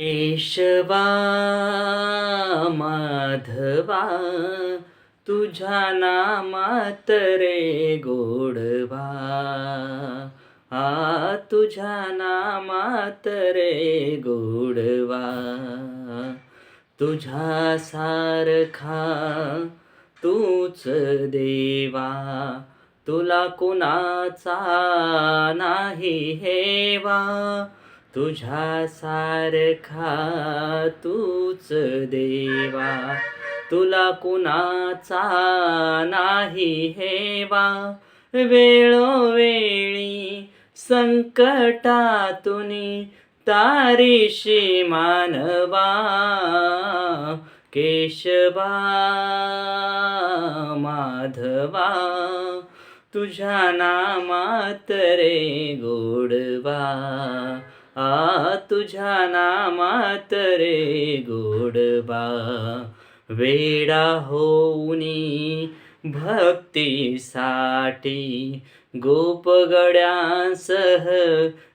केशवा माधवा तुझ्या नामात रे गोडवा. आ तुझ्या नामात रे गोडवा. तुझ्या सारखा तूच देवा. तुला कुणाचा नाही हेवा. तुझ्या सारखा तूच देवा. तुला कुणाचा नाही हेवा. वेळोवेळी संकटातून तारीशी मानवा. केशवा माधवा तुझ्या नामात रे गोडवा. आ तुझ्या नामात रे गोडबा वेडा होऊनी भक्तीसाठी गोपगड्यांसह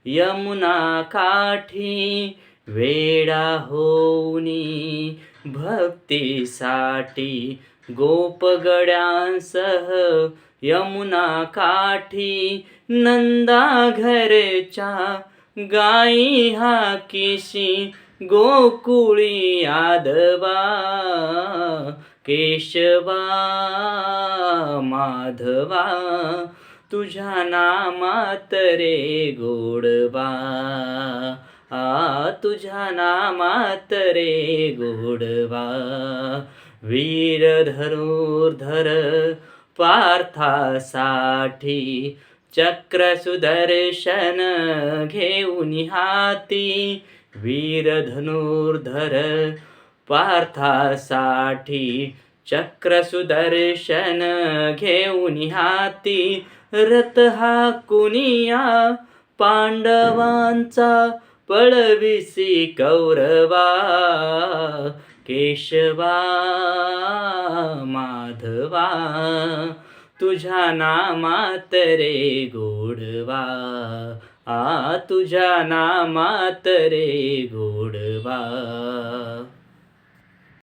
यमुना काठी. वेडा होऊनी भक्तीसाठी गोपगड्यांसह यमुना काठी. नंदा घरच्या गाई हा किशी गोकुळी आदवा केशवा माधवा. तुझ्या नामात रे गोडवा. आ तुझ्या नामात रे गोडवा. वीर धनुर्धर पार्थासाठी चक्र सुदर्शन घेऊन हाती. वीर धनुर्धर पार्थासाठी चक्र सुदर्शन घेऊन हाती. रथ हा कुनिया पांडवांचा पळविसी कौरवा. केशवा माधवा तुझ्या नामात रे गोडवा आ तुझ्या नामात रे गोडवा